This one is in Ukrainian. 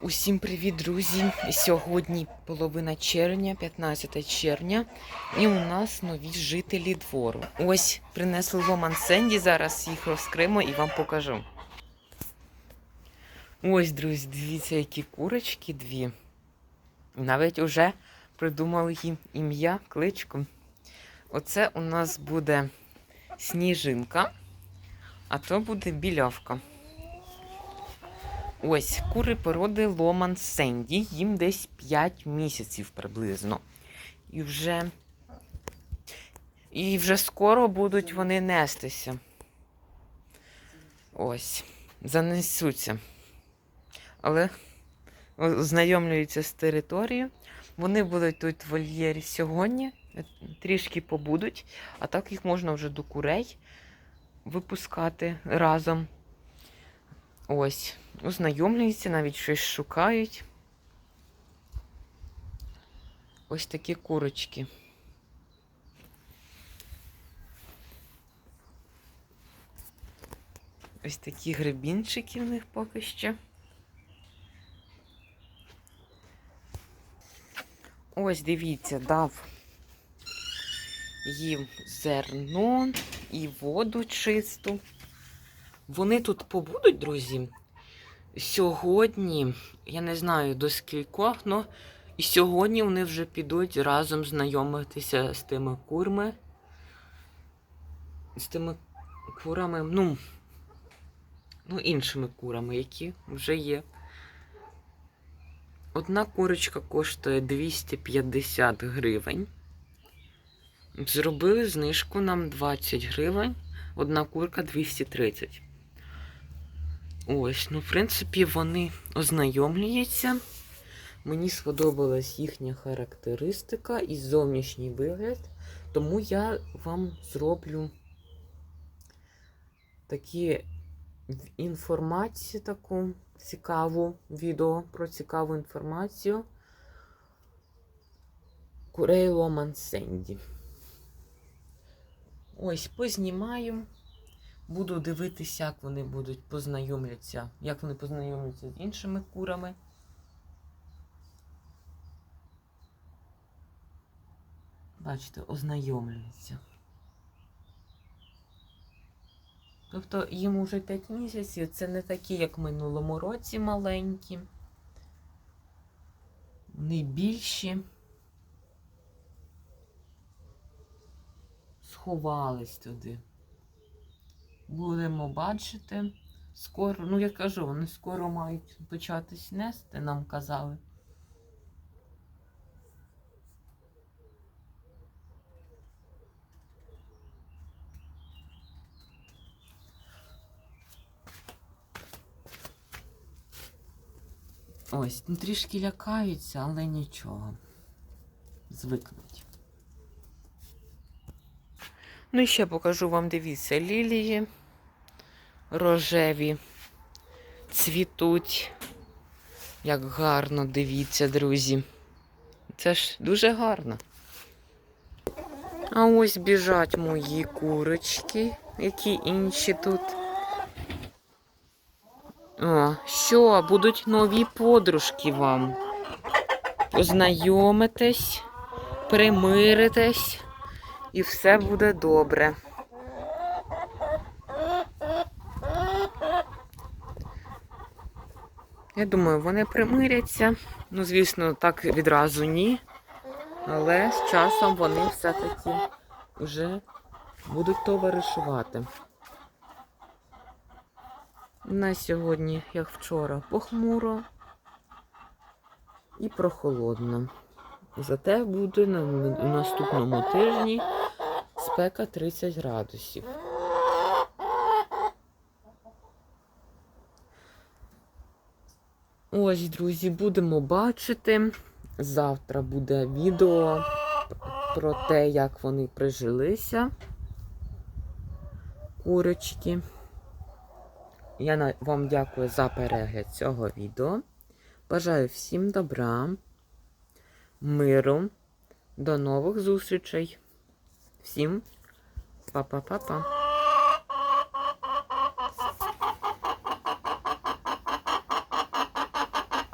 Усім привіт, друзі! Сьогодні половина червня, 15 червня, і у нас нові жителі двору. Ось принесли ломан Сенді, зараз їх розкримо і вам покажу. Ось, друзі, дивіться, які курочки дві. Навіть уже придумали їм ім'я, кличку. Оце у нас буде сніжинка, а то буде білявка. Ось кури породи Ломан Сенді, їм десь 5 місяців приблизно. І вже, і вже скоро будуть вони нестися. Ось, занесуться. Але ознайомлюються з територією. Вони будуть тут в вольєрі сьогодні, трішки побудуть, а так їх можна вже до курей випускати разом. Ось, ознайомлюються, навіть щось шукають. Ось такі курочки. Ось такі гребінчики в них поки що. Ось, дивіться, дав їм зерно і воду чисту. Вони тут побудуть, друзі. Сьогодні, я не знаю до скількох, але і сьогодні вони вже підуть разом знайомитися з тими курми. З тими курами, ну, ну, іншими курами, які вже є. Одна курочка коштує 250 гривень. Зробили знижку нам 20 гривень, одна курка 230. Ось, ну, в принципі, вони ознайомлюються. Мені сподобалась їхня характеристика і зовнішній вигляд, тому я вам зроблю такі інформацію, таку цікаву відео про цікаву інформацію. Курей Ломан Сенді. Ось, познімаю. Буду дивитися, як вони будуть познайомляться, як вони познайомляться з іншими курами. Бачите, ознайомлюються. Тобто їм уже 5 місяців, це не такі, як в минулому році маленькі. Вони більші. Сховались туди. Будемо бачити. Скоро, ну я кажу, вони скоро мають початись нести, нам казали. Ось, ну трішки лякаються, але нічого. Звикнуть. Ну і ще покажу вам, дивіться, лілії рожеві цвітуть. Як гарно, дивіться, друзі. Це ж дуже гарно. А ось біжать мої курочки, які інші тут. О, що, будуть нові подружки вам. Познайомитесь, примиритесь, і все буде добре. Я думаю, вони примиряться. Ну, звісно, так відразу ні. Але з часом вони все-таки вже будуть товаришувати. На сьогодні, як вчора, похмуро і прохолодно. Зате буде на на наступному тижні спека 30 градусів. Ось, друзі, будемо бачити. Завтра буде відео про те, як вони прижилися. Курочки. Я вам дякую за перегляд цього відео. Бажаю всім добра, миру, до нових зустрічей. Всім па-па-па-па.